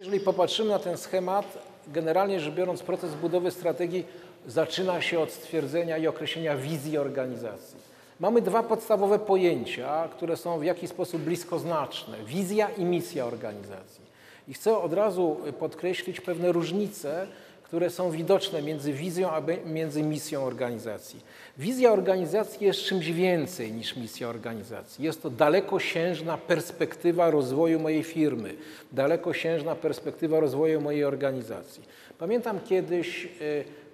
Jeżeli popatrzymy na ten schemat, generalnie rzecz biorąc, proces budowy strategii zaczyna się od stwierdzenia i określenia wizji organizacji. Mamy dwa podstawowe pojęcia, które są w jakiś sposób bliskoznaczne: wizja i misja organizacji. I chcę od razu podkreślić pewne różnice, które są widoczne między wizją a między misją organizacji. Wizja organizacji jest czymś więcej niż misja organizacji. Jest to dalekosiężna perspektywa rozwoju mojej firmy, dalekosiężna perspektywa rozwoju mojej organizacji. Pamiętam kiedyś e,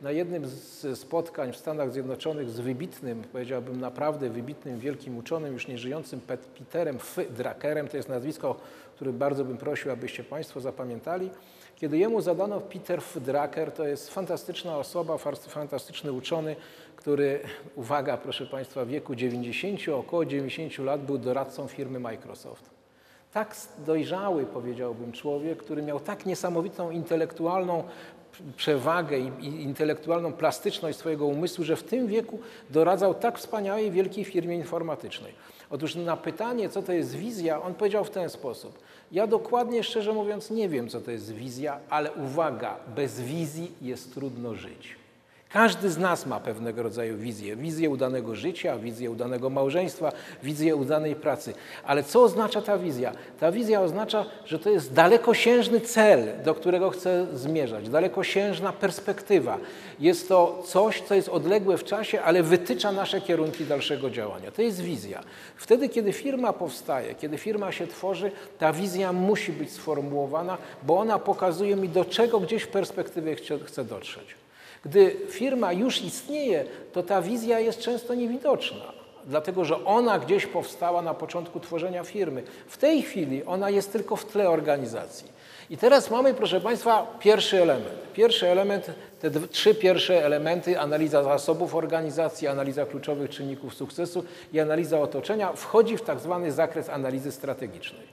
na jednym z spotkań w Stanach Zjednoczonych z wybitnym, powiedziałbym naprawdę wybitnym, wielkim uczonym, już nieżyjącym Peterem F. Druckerem, to jest nazwisko, które bardzo bym prosił, abyście Państwo zapamiętali, kiedy jemu zadano Peter F. Drucker, to jest fantastyczna osoba, fantastyczny uczony, który, uwaga proszę Państwa, w wieku 90, około 90 lat był doradcą firmy Microsoft. Tak dojrzały, powiedziałbym, człowiek, który miał tak niesamowitą intelektualną przewagę i intelektualną plastyczność swojego umysłu, że w tym wieku doradzał tak wspaniałej, wielkiej firmie informatycznej. Otóż na pytanie, co to jest wizja, on powiedział w ten sposób. Ja dokładnie, szczerze mówiąc, nie wiem, co to jest wizja, ale uwaga, bez wizji jest trudno żyć. Każdy z nas ma pewnego rodzaju wizję. Wizję udanego życia, wizję udanego małżeństwa, wizję udanej pracy. Ale co oznacza ta wizja? Ta wizja oznacza, że to jest dalekosiężny cel, do którego chcę zmierzać, dalekosiężna perspektywa. Jest to coś, co jest odległe w czasie, ale wytycza nasze kierunki dalszego działania. To jest wizja. Wtedy, kiedy firma powstaje, kiedy firma się tworzy, ta wizja musi być sformułowana, bo ona pokazuje mi, do czego gdzieś w perspektywie chcę dotrzeć. Gdy firma już istnieje, to ta wizja jest często niewidoczna, dlatego że ona gdzieś powstała na początku tworzenia firmy. W tej chwili ona jest tylko w tle organizacji. I teraz mamy, proszę Państwa, pierwszy element. Pierwszy element, te trzy pierwsze elementy, analiza zasobów organizacji, analiza kluczowych czynników sukcesu i analiza otoczenia, wchodzi w tak zwany zakres analizy strategicznej.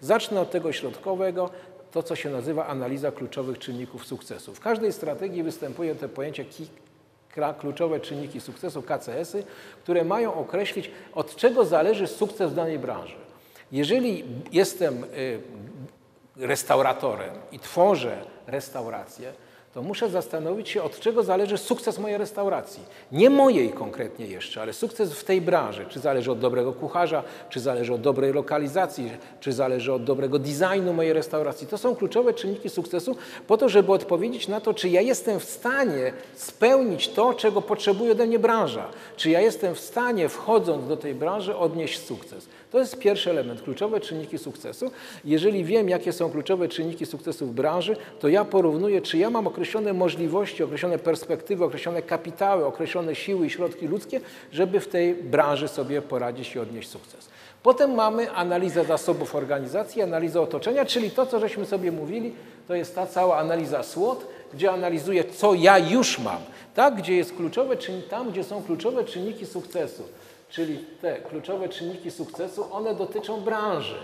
Zacznę od tego środkowego to, co się nazywa analiza kluczowych czynników sukcesu. W każdej strategii występuje to pojęcie kluczowe czynniki sukcesu, KCS-y, które mają określić, od czego zależy sukces w danej branży. Jeżeli jestem y, restauratorem i tworzę restaurację, to muszę zastanowić się, od czego zależy sukces mojej restauracji. Nie mojej konkretnie jeszcze, ale sukces w tej branży. Czy zależy od dobrego kucharza, czy zależy od dobrej lokalizacji, czy zależy od dobrego designu mojej restauracji. To są kluczowe czynniki sukcesu po to, żeby odpowiedzieć na to, czy ja jestem w stanie spełnić to, czego potrzebuje ode mnie branża. Czy ja jestem w stanie, wchodząc do tej branży, odnieść sukces. To jest pierwszy element, kluczowe czynniki sukcesu. Jeżeli wiem, jakie są kluczowe czynniki sukcesu w branży, to ja porównuję, czy ja mam określone możliwości, określone perspektywy, określone kapitały, określone siły i środki ludzkie, żeby w tej branży sobie poradzić i odnieść sukces. Potem mamy analizę zasobów organizacji, analizę otoczenia, czyli to, co żeśmy sobie mówili, to jest ta cała analiza SWOT, gdzie analizuję, co ja już mam, tak, gdzie jest kluczowe, tam, gdzie są kluczowe czynniki sukcesu czyli te kluczowe czynniki sukcesu, one dotyczą branży.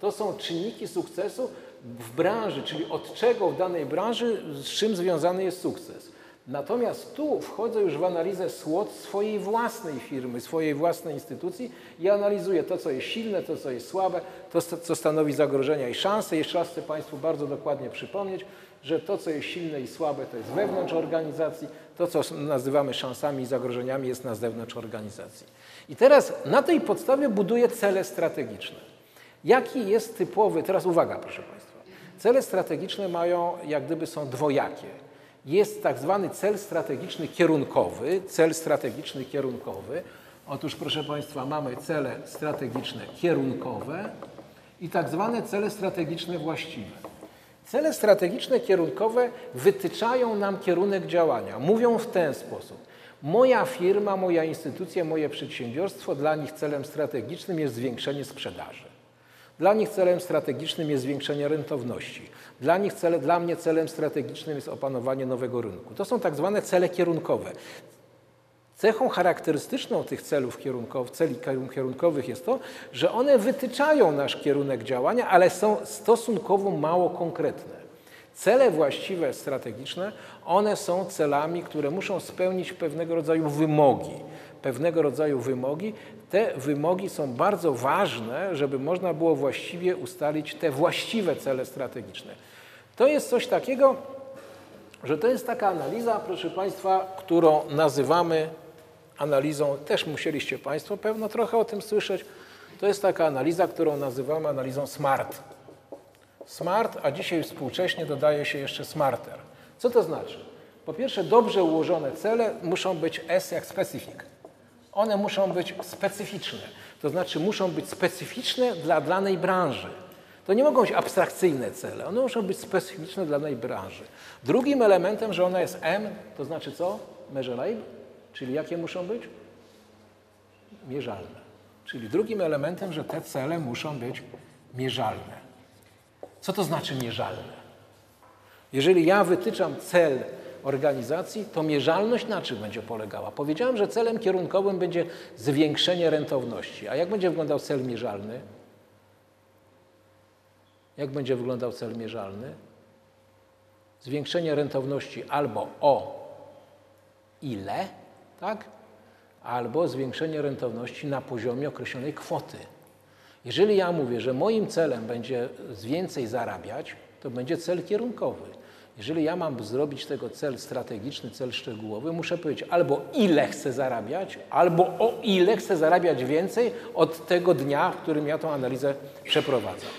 To są czynniki sukcesu w branży, czyli od czego w danej branży, z czym związany jest sukces. Natomiast tu wchodzę już w analizę SWOT swojej własnej firmy, swojej własnej instytucji i analizuję to, co jest silne, to, co jest słabe, to, co stanowi zagrożenia i szanse. Jeszcze raz chcę Państwu bardzo dokładnie przypomnieć, że to, co jest silne i słabe, to jest wewnątrz organizacji, to, co nazywamy szansami i zagrożeniami, jest na zewnątrz organizacji. I teraz na tej podstawie buduję cele strategiczne. Jaki jest typowy, teraz uwaga proszę Państwa, cele strategiczne mają, jak gdyby są dwojakie. Jest tak zwany cel strategiczny kierunkowy, cel strategiczny kierunkowy. Otóż proszę Państwa, mamy cele strategiczne kierunkowe i tak zwane cele strategiczne właściwe. Cele strategiczne kierunkowe wytyczają nam kierunek działania. Mówią w ten sposób. Moja firma, moja instytucja, moje przedsiębiorstwo, dla nich celem strategicznym jest zwiększenie sprzedaży. Dla nich celem strategicznym jest zwiększenie rentowności. Dla, nich cele, dla mnie celem strategicznym jest opanowanie nowego rynku. To są tak zwane cele kierunkowe. Cechą charakterystyczną tych celów kierunkowych, celi kierunkowych jest to, że one wytyczają nasz kierunek działania, ale są stosunkowo mało konkretne. Cele właściwe, strategiczne, one są celami, które muszą spełnić pewnego rodzaju wymogi. Pewnego rodzaju wymogi. Te wymogi są bardzo ważne, żeby można było właściwie ustalić te właściwe cele strategiczne. To jest coś takiego, że to jest taka analiza, proszę Państwa, którą nazywamy analizą, też musieliście Państwo pewno trochę o tym słyszeć, to jest taka analiza, którą nazywamy analizą SMART. SMART, a dzisiaj współcześnie dodaje się jeszcze SMARTER. Co to znaczy? Po pierwsze, dobrze ułożone cele muszą być S jak specific. One muszą być specyficzne, to znaczy muszą być specyficzne dla danej branży. To nie mogą być abstrakcyjne cele, one muszą być specyficzne dla danej branży. Drugim elementem, że ona jest M, to znaczy co? Measurable, czyli jakie muszą być? Mierzalne. Czyli drugim elementem, że te cele muszą być mierzalne. Co to znaczy mierzalne? Jeżeli ja wytyczam cel organizacji, to mierzalność na czym będzie polegała? Powiedziałem, że celem kierunkowym będzie zwiększenie rentowności. A jak będzie wyglądał cel mierzalny? Jak będzie wyglądał cel mierzalny? Zwiększenie rentowności albo o ile, tak? Albo zwiększenie rentowności na poziomie określonej kwoty. Jeżeli ja mówię, że moim celem będzie więcej zarabiać, to będzie cel kierunkowy. Jeżeli ja mam zrobić tego cel strategiczny, cel szczegółowy, muszę powiedzieć albo ile chcę zarabiać, albo o ile chcę zarabiać więcej od tego dnia, w którym ja tą analizę przeprowadzam.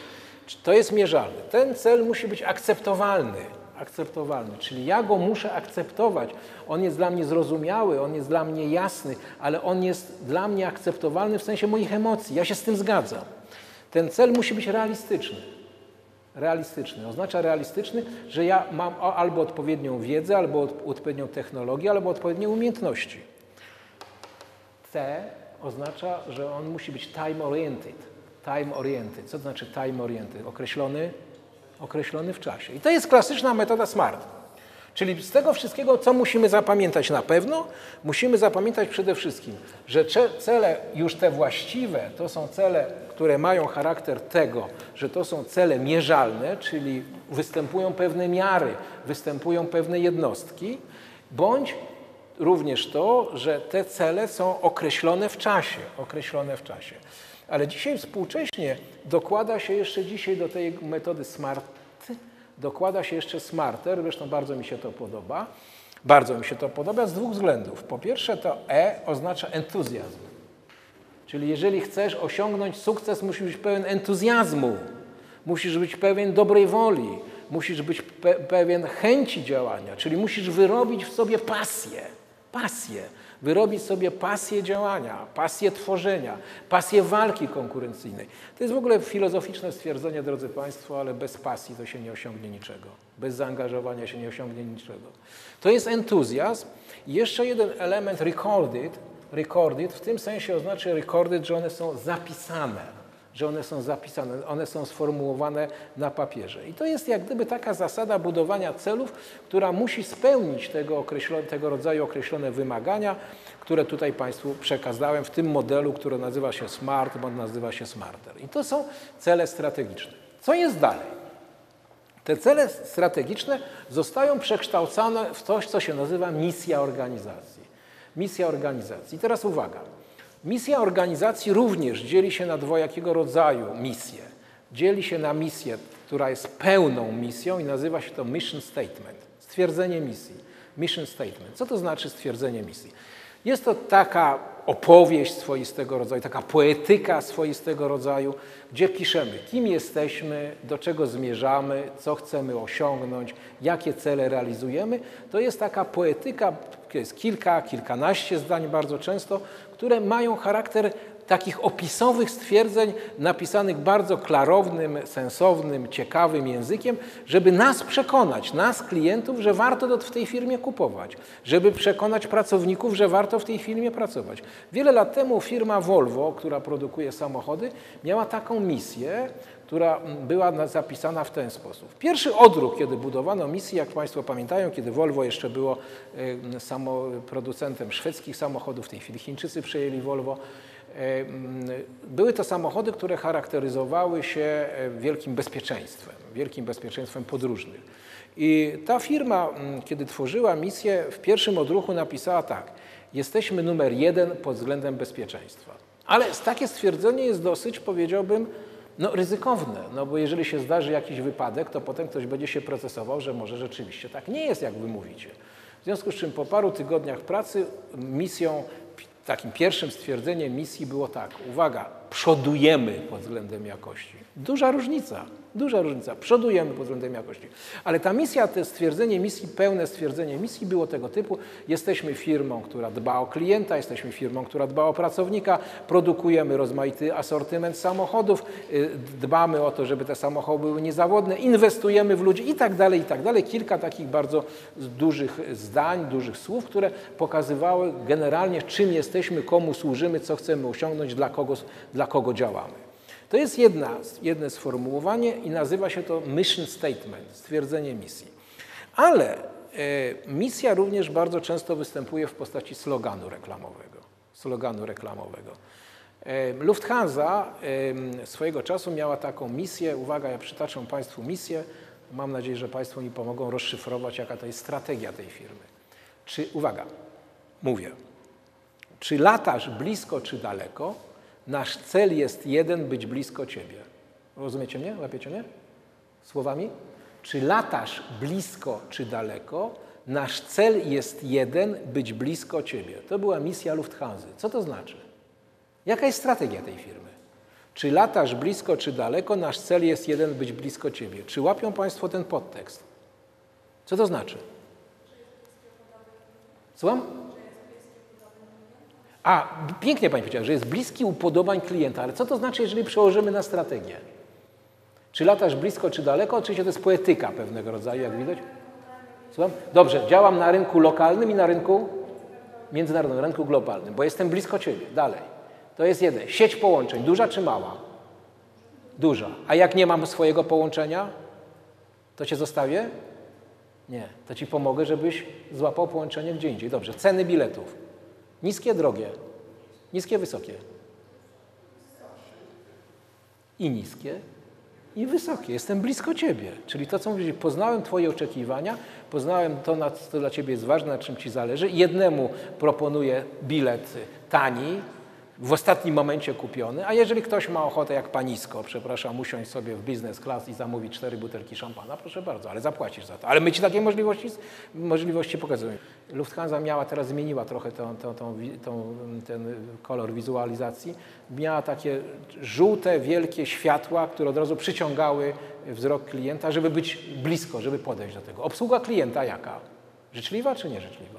To jest mierzalne. Ten cel musi być akceptowalny. Akceptowalny, czyli ja go muszę akceptować. On jest dla mnie zrozumiały, on jest dla mnie jasny, ale on jest dla mnie akceptowalny w sensie moich emocji. Ja się z tym zgadzam. Ten cel musi być realistyczny. Realistyczny. Oznacza realistyczny, że ja mam albo odpowiednią wiedzę, albo odpowiednią technologię, albo odpowiednie umiejętności. C oznacza, że on musi być time oriented. Time oriented. Co to znaczy time oriented? Określony, określony w czasie. I to jest klasyczna metoda SMART. Czyli z tego wszystkiego, co musimy zapamiętać na pewno, musimy zapamiętać przede wszystkim, że cele już te właściwe to są cele, które mają charakter tego, że to są cele mierzalne, czyli występują pewne miary, występują pewne jednostki, bądź również to, że te cele są określone w czasie, określone w czasie. Ale dzisiaj współcześnie dokłada się jeszcze dzisiaj do tej metody SMART dokłada się jeszcze smarter, zresztą bardzo mi się to podoba. Bardzo mi się to podoba z dwóch względów. Po pierwsze to E oznacza entuzjazm. Czyli jeżeli chcesz osiągnąć sukces, musisz być pełen entuzjazmu, musisz być pełen dobrej woli, musisz być pe pewien chęci działania, czyli musisz wyrobić w sobie pasję. Pasję wyrobić sobie pasję działania, pasję tworzenia, pasję walki konkurencyjnej. To jest w ogóle filozoficzne stwierdzenie, drodzy Państwo, ale bez pasji to się nie osiągnie niczego. Bez zaangażowania się nie osiągnie niczego. To jest entuzjazm. Jeszcze jeden element recorded, recorded w tym sensie oznacza recorded, że one są zapisane że one są zapisane, one są sformułowane na papierze. I to jest jak gdyby taka zasada budowania celów, która musi spełnić tego, tego rodzaju określone wymagania, które tutaj Państwu przekazałem w tym modelu, który nazywa się SMART, bo nazywa się SMARTER. I to są cele strategiczne. Co jest dalej? Te cele strategiczne zostają przekształcone w coś, co się nazywa misja organizacji. Misja organizacji. I teraz uwaga. Misja organizacji również dzieli się na dwojakiego rodzaju misje. Dzieli się na misję, która jest pełną misją i nazywa się to mission statement, stwierdzenie misji. Mission statement. Co to znaczy stwierdzenie misji? Jest to taka opowieść swoistego rodzaju, taka poetyka swoistego rodzaju, gdzie piszemy, kim jesteśmy, do czego zmierzamy, co chcemy osiągnąć, jakie cele realizujemy. To jest taka poetyka, jest kilka, kilkanaście zdań bardzo często, które mają charakter takich opisowych stwierdzeń napisanych bardzo klarownym, sensownym, ciekawym językiem, żeby nas przekonać, nas klientów, że warto w tej firmie kupować, żeby przekonać pracowników, że warto w tej firmie pracować. Wiele lat temu firma Volvo, która produkuje samochody, miała taką misję, która była zapisana w ten sposób. Pierwszy odruch, kiedy budowano misję, jak Państwo pamiętają, kiedy Volvo jeszcze było samo producentem szwedzkich samochodów, w tej chwili Chińczycy przejęli Volvo, były to samochody, które charakteryzowały się wielkim bezpieczeństwem, wielkim bezpieczeństwem podróżnych. I ta firma, kiedy tworzyła misję, w pierwszym odruchu napisała tak: Jesteśmy numer jeden pod względem bezpieczeństwa. Ale takie stwierdzenie jest dosyć, powiedziałbym, No ryzykowne, no bo jeżeli się zdarzy jakiś wypadek, to potem ktoś będzie się procesował, że może rzeczywiście tak nie jest, jak wy mówicie. W związku z czym po paru tygodniach pracy misją, takim pierwszym stwierdzeniem misji było tak, uwaga, przodujemy pod względem jakości. Duża różnica. Duża różnica. Przodujemy pod względem jakości. Ale ta misja, to stwierdzenie misji, pełne stwierdzenie misji było tego typu. Jesteśmy firmą, która dba o klienta, jesteśmy firmą, która dba o pracownika, produkujemy rozmaity asortyment samochodów, y, dbamy o to, żeby te samochody były niezawodne, inwestujemy w ludzi i tak dalej, i tak dalej. Kilka takich bardzo dużych zdań, dużych słów, które pokazywały generalnie, czym jesteśmy, komu służymy, co chcemy osiągnąć, dla kogo, dla kogo działamy. To jest jedna, jedno sformułowanie i nazywa się to mission statement, stwierdzenie misji. Ale e, misja również bardzo często występuje w postaci sloganu reklamowego. Sloganu reklamowego. E, Lufthansa e, swojego czasu miała taką misję, uwaga, ja przytaczam Państwu misję, mam nadzieję, że Państwo mi pomogą rozszyfrować, jaka to jest strategia tej firmy. Czy, uwaga, mówię, czy latasz blisko czy daleko, Nasz cel jest jeden, być blisko Ciebie. Rozumiecie mnie? Łapiecie mnie? Słowami? Czy latasz blisko, czy daleko, nasz cel jest jeden, być blisko Ciebie. To była misja Lufthansa. Co to znaczy? Jaka jest strategia tej firmy? Czy latasz blisko, czy daleko, nasz cel jest jeden, być blisko Ciebie. Czy łapią Państwo ten podtekst? Co to znaczy? Słucham? A, pięknie Pani powiedziała, że jest bliski upodobań klienta, ale co to znaczy, jeżeli przełożymy na strategię? Czy latasz blisko, czy daleko? Oczywiście to jest poetyka pewnego rodzaju, jak widać. Słucham? Dobrze, działam na rynku lokalnym i na rynku międzynarodowym, rynku globalnym, bo jestem blisko Ciebie. Dalej. To jest jeden. Sieć połączeń, duża czy mała? Duża. A jak nie mam swojego połączenia, to Cię zostawię? Nie. To Ci pomogę, żebyś złapał połączenie gdzie indziej. Dobrze. Ceny biletów. Niskie, drogie. Niskie, wysokie. I niskie, i wysokie. Jestem blisko Ciebie. Czyli to, co mówisz, poznałem Twoje oczekiwania, poznałem to, na co dla Ciebie jest ważne, na czym Ci zależy. Jednemu proponuję bilet tani, w ostatnim momencie kupiony, a jeżeli ktoś ma ochotę jak panisko, przepraszam, usiąść sobie w business class i zamówić cztery butelki szampana, proszę bardzo, ale zapłacisz za to. Ale my Ci takie możliwości, możliwości pokazujemy. Lufthansa miała, teraz zmieniła trochę tą, tą, tą, ten kolor wizualizacji. Miała takie żółte, wielkie światła, które od razu przyciągały wzrok klienta, żeby być blisko, żeby podejść do tego. Obsługa klienta jaka? Życzliwa czy nieżyczliwa?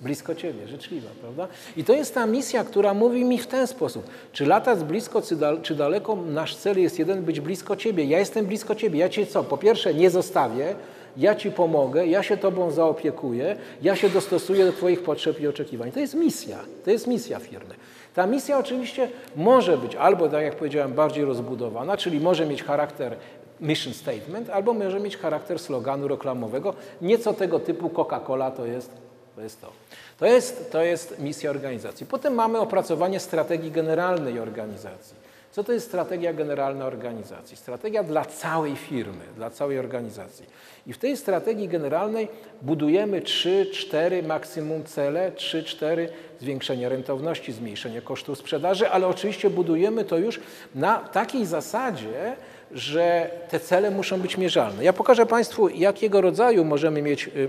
Blisko Ciebie, życzliwa, prawda? I to jest ta misja, która mówi mi w ten sposób. Czy latać blisko, czy daleko, nasz cel jest jeden, być blisko Ciebie. Ja jestem blisko Ciebie. Ja Cię co? Po pierwsze nie zostawię, ja Ci pomogę, ja się Tobą zaopiekuję, ja się dostosuję do Twoich potrzeb i oczekiwań. To jest misja. To jest misja firmy. Ta misja oczywiście może być albo, tak jak powiedziałem, bardziej rozbudowana, czyli może mieć charakter mission statement, albo może mieć charakter sloganu reklamowego. Nieco tego typu Coca-Cola to jest to jest to. To jest, to jest misja organizacji. Potem mamy opracowanie strategii generalnej organizacji. Co to jest strategia generalna organizacji? Strategia dla całej firmy, dla całej organizacji. I w tej strategii generalnej budujemy 3, 4 maksimum cele, 3, 4 zwiększenie rentowności, zmniejszenie kosztów sprzedaży, ale oczywiście budujemy to już na takiej zasadzie, że te cele muszą być mierzalne. Ja pokażę Państwu, jakiego rodzaju możemy mieć y,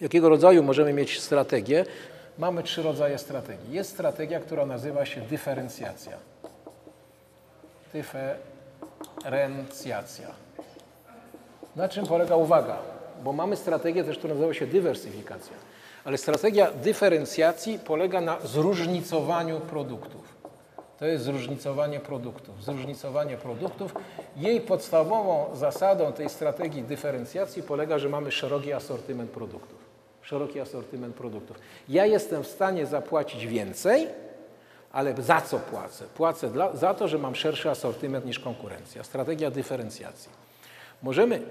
Jakiego rodzaju możemy mieć strategię? Mamy trzy rodzaje strategii. Jest strategia, która nazywa się dyferencjacja. Dyferencjacja. Na czym polega uwaga? Bo mamy strategię też, która nazywa się dywersyfikacja. Ale strategia dyferencjacji polega na zróżnicowaniu produktów. To jest zróżnicowanie produktów. Zróżnicowanie produktów. Jej podstawową zasadą tej strategii dyferencjacji polega, że mamy szeroki asortyment produktów szeroki asortyment produktów. Ja jestem w stanie zapłacić więcej, ale za co płacę? Płacę dla, za to, że mam szerszy asortyment niż konkurencja. Strategia dyferencjacji. Możemy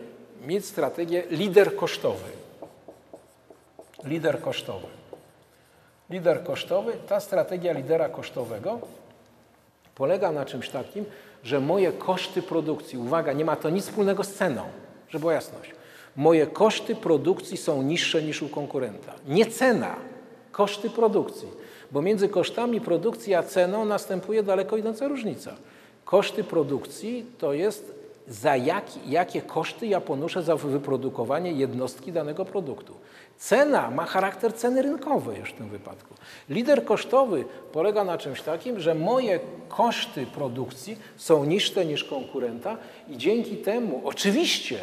mieć strategię lider kosztowy. Lider kosztowy. Lider kosztowy, ta strategia lidera kosztowego polega na czymś takim, że moje koszty produkcji, uwaga, nie ma to nic wspólnego z ceną, żeby była jasność moje koszty produkcji są niższe niż u konkurenta. Nie cena, koszty produkcji, bo między kosztami produkcji a ceną następuje daleko idąca różnica. Koszty produkcji to jest za jak, jakie koszty ja ponoszę za wyprodukowanie jednostki danego produktu. Cena ma charakter ceny rynkowej już w tym wypadku. Lider kosztowy polega na czymś takim, że moje koszty produkcji są niższe niż konkurenta i dzięki temu oczywiście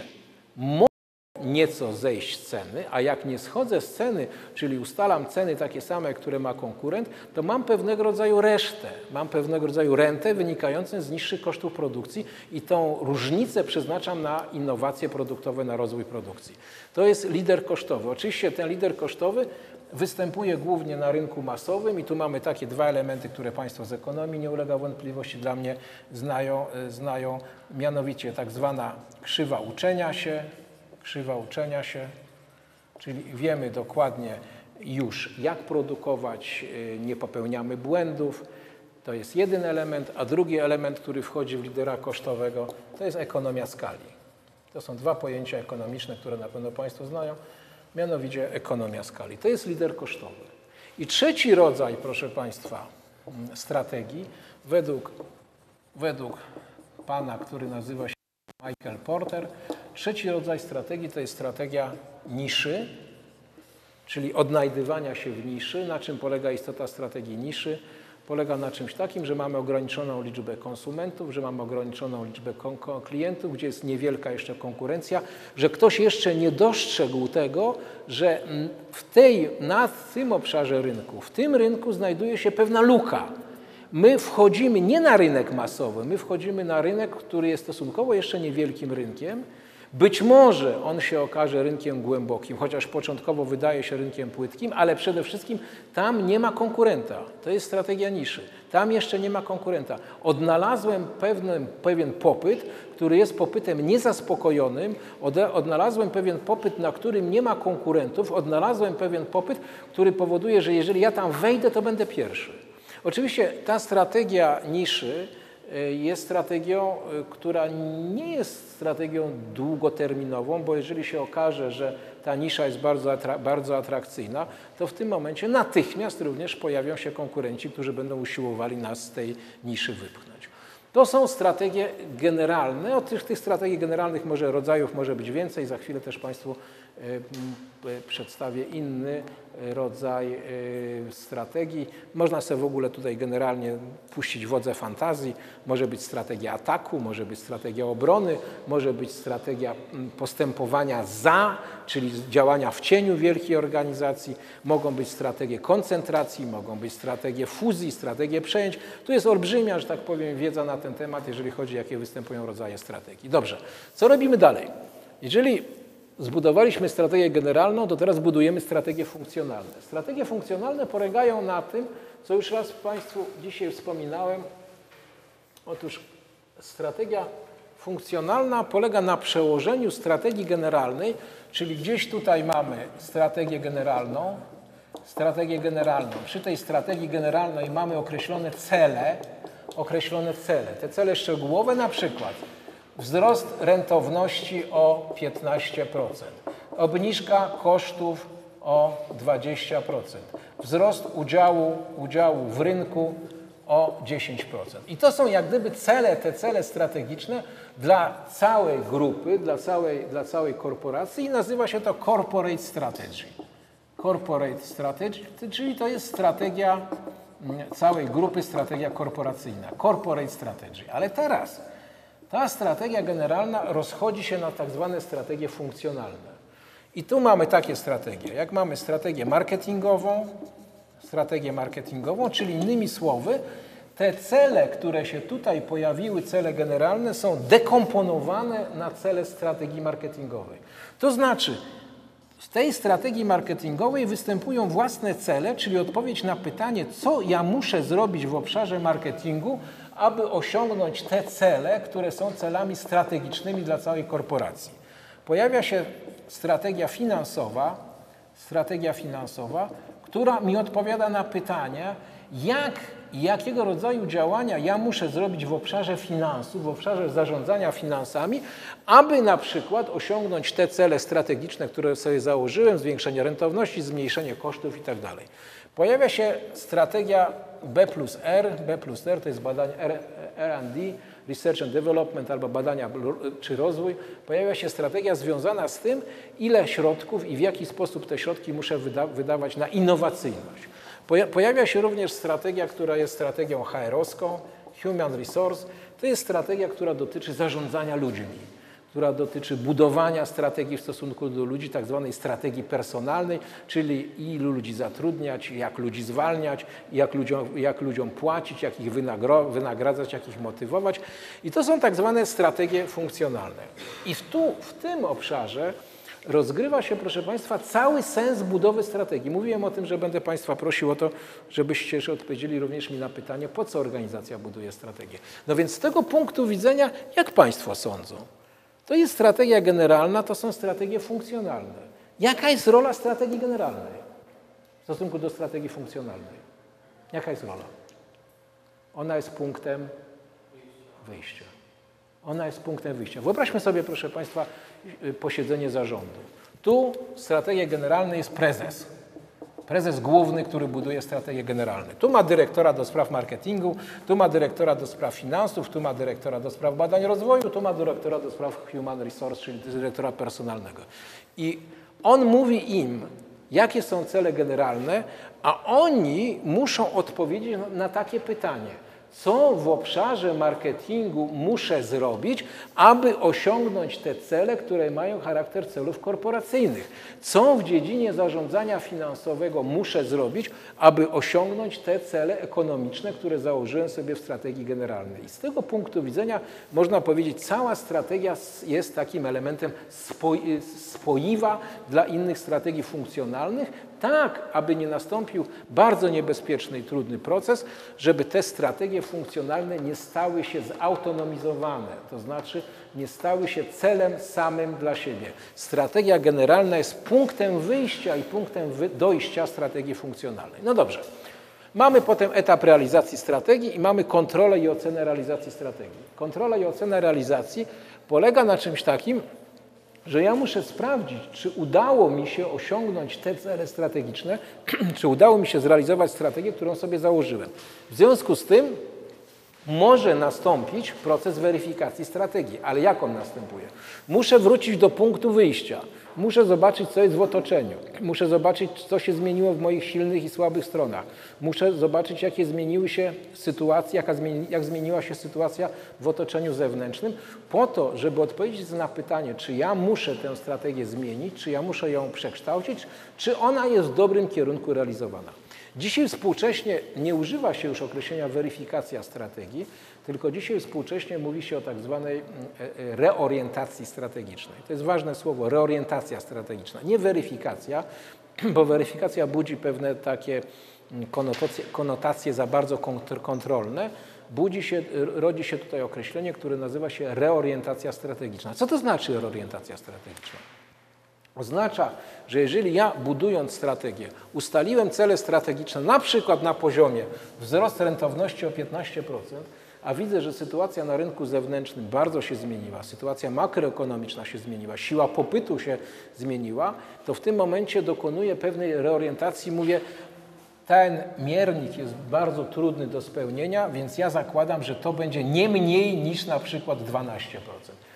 nieco zejść z ceny, a jak nie schodzę z ceny, czyli ustalam ceny takie same, które ma konkurent, to mam pewnego rodzaju resztę, mam pewnego rodzaju rentę wynikającą z niższych kosztów produkcji i tą różnicę przeznaczam na innowacje produktowe, na rozwój produkcji. To jest lider kosztowy. Oczywiście ten lider kosztowy występuje głównie na rynku masowym i tu mamy takie dwa elementy, które Państwo z ekonomii nie ulega wątpliwości dla mnie znają, znają mianowicie tak zwana krzywa uczenia się, krzywa uczenia się, czyli wiemy dokładnie już jak produkować, y, nie popełniamy błędów. To jest jeden element, a drugi element, który wchodzi w lidera kosztowego, to jest ekonomia skali. To są dwa pojęcia ekonomiczne, które na pewno Państwo znają, mianowicie ekonomia skali. To jest lider kosztowy. I trzeci rodzaj, proszę Państwa, mm, strategii, według, według pana, który nazywa się Michael Porter, Trzeci rodzaj strategii to jest strategia niszy, czyli odnajdywania się w niszy. Na czym polega istota strategii niszy? Polega na czymś takim, że mamy ograniczoną liczbę konsumentów, że mamy ograniczoną liczbę klientów, gdzie jest niewielka jeszcze konkurencja, że ktoś jeszcze nie dostrzegł tego, że w tej, na tym obszarze rynku, w tym rynku znajduje się pewna luka. My wchodzimy nie na rynek masowy, my wchodzimy na rynek, który jest stosunkowo jeszcze niewielkim rynkiem, być może on się okaże rynkiem głębokim, chociaż początkowo wydaje się rynkiem płytkim, ale przede wszystkim tam nie ma konkurenta. To jest strategia niszy. Tam jeszcze nie ma konkurenta. Odnalazłem pewien, pewien popyt, który jest popytem niezaspokojonym, odnalazłem pewien popyt, na którym nie ma konkurentów, odnalazłem pewien popyt, który powoduje, że jeżeli ja tam wejdę, to będę pierwszy. Oczywiście ta strategia niszy jest strategią, y, która nie jest strategią długoterminową, bo jeżeli się okaże, że ta nisza jest bardzo, bardzo atrakcyjna, to w tym momencie natychmiast również pojawią się konkurenci, którzy będą usiłowali nas z tej niszy wypchnąć. To są strategie generalne. Od tych, tych strategii generalnych może rodzajów może być więcej. Za chwilę też Państwu y, przedstawię inny rodzaj y, strategii. Można sobie w ogóle tutaj generalnie puścić wodze fantazji. Może być strategia ataku, może być strategia obrony, może być strategia postępowania za, czyli działania w cieniu wielkiej organizacji. Mogą być strategie koncentracji, mogą być strategie fuzji, strategie przejęć. Tu jest olbrzymia, że tak powiem, wiedza na ten temat, jeżeli chodzi, jakie występują rodzaje strategii. Dobrze, co robimy dalej? Jeżeli zbudowaliśmy strategię generalną, to teraz budujemy strategie funkcjonalne. Strategie funkcjonalne polegają na tym, co już raz Państwu dzisiaj wspominałem. Otóż strategia funkcjonalna polega na przełożeniu strategii generalnej, czyli gdzieś tutaj mamy strategię generalną, strategię generalną. Przy tej strategii generalnej mamy określone cele, określone cele. Te cele szczegółowe na przykład wzrost rentowności o 15%, obniżka kosztów o 20%, wzrost udziału, udziału w rynku o 10%. I to są jak gdyby cele, te cele strategiczne dla całej grupy, dla całej, dla całej korporacji i nazywa się to corporate strategy. Corporate strategy, czyli to jest strategia mm, całej grupy, strategia korporacyjna. Corporate strategy. Ale teraz ta strategia generalna rozchodzi się na tak zwane strategie funkcjonalne. I tu mamy takie strategie, jak mamy strategię marketingową, strategię marketingową, czyli innymi słowy, te cele, które się tutaj pojawiły, cele generalne, są dekomponowane na cele strategii marketingowej. To znaczy, z tej strategii marketingowej występują własne cele, czyli odpowiedź na pytanie, co ja muszę zrobić w obszarze marketingu, aby osiągnąć te cele, które są celami strategicznymi dla całej korporacji. Pojawia się strategia finansowa, strategia finansowa, która mi odpowiada na pytanie, jak i jakiego rodzaju działania ja muszę zrobić w obszarze finansów, w obszarze zarządzania finansami, aby na przykład osiągnąć te cele strategiczne, które sobie założyłem, zwiększenie rentowności, zmniejszenie kosztów itd. Pojawia się strategia B plus R. B plus R to jest badanie R&D, Research and Development albo badania czy rozwój. Pojawia się strategia związana z tym, ile środków i w jaki sposób te środki muszę wyda wydawać na innowacyjność. Pojawia się również strategia, która jest strategią HR-owską, Human Resource. To jest strategia, która dotyczy zarządzania ludźmi która dotyczy budowania strategii w stosunku do ludzi, tak zwanej strategii personalnej, czyli ilu ludzi zatrudniać, jak ludzi zwalniać, jak ludziom, jak ludziom płacić, jak ich wynagradzać, jak ich motywować. I to są tak zwane strategie funkcjonalne. I w, tu, w tym obszarze rozgrywa się, proszę Państwa, cały sens budowy strategii. Mówiłem o tym, że będę Państwa prosił o to, żebyście jeszcze odpowiedzieli również mi na pytanie, po co organizacja buduje strategię. No więc z tego punktu widzenia, jak Państwo sądzą? To jest strategia generalna, to są strategie funkcjonalne. Jaka jest rola strategii generalnej w stosunku do strategii funkcjonalnej? Jaka jest rola? Ona jest punktem wyjścia. Ona jest punktem wyjścia. Wyobraźmy sobie, proszę Państwa, posiedzenie zarządu. Tu strategia generalna jest prezes prezes główny, który buduje strategię generalną. Tu ma dyrektora do spraw marketingu, tu ma dyrektora do spraw finansów, tu ma dyrektora do spraw badań rozwoju, tu ma dyrektora do spraw human resource, czyli dyrektora personalnego. I on mówi im, jakie są cele generalne, a oni muszą odpowiedzieć na takie pytanie – co w obszarze marketingu muszę zrobić, aby osiągnąć te cele, które mają charakter celów korporacyjnych. Co w dziedzinie zarządzania finansowego muszę zrobić, aby osiągnąć te cele ekonomiczne, które założyłem sobie w strategii generalnej. I z tego punktu widzenia można powiedzieć, cała strategia jest takim elementem spoiwa dla innych strategii funkcjonalnych, tak, aby nie nastąpił bardzo niebezpieczny i trudny proces, żeby te strategie funkcjonalne nie stały się zautonomizowane, to znaczy nie stały się celem samym dla siebie. Strategia generalna jest punktem wyjścia i punktem dojścia strategii funkcjonalnej. No dobrze. Mamy potem etap realizacji strategii i mamy kontrolę i ocenę realizacji strategii. Kontrola i ocena realizacji polega na czymś takim, że ja muszę sprawdzić, czy udało mi się osiągnąć te cele strategiczne, czy udało mi się zrealizować strategię, którą sobie założyłem. W związku z tym może nastąpić proces weryfikacji strategii, ale jak on następuje? Muszę wrócić do punktu wyjścia. Muszę zobaczyć, co jest w otoczeniu. Muszę zobaczyć, co się zmieniło w moich silnych i słabych stronach. Muszę zobaczyć, jakie zmieniły się sytuacje, jaka zmieni, jak zmieniła się sytuacja w otoczeniu zewnętrznym, po to, żeby odpowiedzieć na pytanie, czy ja muszę tę strategię zmienić, czy ja muszę ją przekształcić, czy ona jest w dobrym kierunku realizowana. Dzisiaj współcześnie nie używa się już określenia weryfikacja strategii, tylko dzisiaj współcześnie mówi się o tak zwanej mm, e, e, reorientacji strategicznej. To jest ważne słowo, reorientacja strategiczna, nie weryfikacja, bo weryfikacja budzi pewne takie mm, konotacje, konotacje za bardzo kontrolne. Budzi się, rodzi się tutaj określenie, które nazywa się reorientacja strategiczna. Co to znaczy reorientacja strategiczna? Oznacza, że jeżeli ja budując strategię ustaliłem cele strategiczne na przykład na poziomie wzrost rentowności o 15%, a widzę, że sytuacja na rynku zewnętrznym bardzo się zmieniła, sytuacja makroekonomiczna się zmieniła, siła popytu się zmieniła, to w tym momencie dokonuję pewnej reorientacji, mówię, ten miernik jest bardzo trudny do spełnienia, więc ja zakładam, że to będzie nie mniej niż na przykład 12%.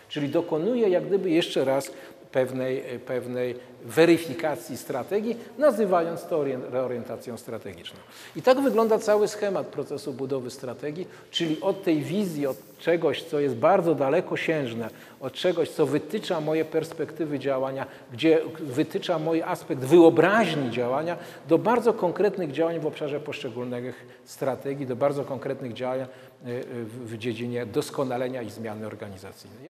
Czyli dokonuję jak gdyby jeszcze raz pewnej, pewnej weryfikacji strategii, nazywając to reorientacją strategiczną. I tak wygląda cały schemat procesu budowy strategii, czyli od tej wizji, od czegoś, co jest bardzo dalekosiężne, od czegoś, co wytycza moje perspektywy działania, gdzie wytycza mój aspekt wyobraźni działania, do bardzo konkretnych działań w obszarze poszczególnych strategii, do bardzo konkretnych działań y, y, w dziedzinie doskonalenia i zmiany organizacyjnej.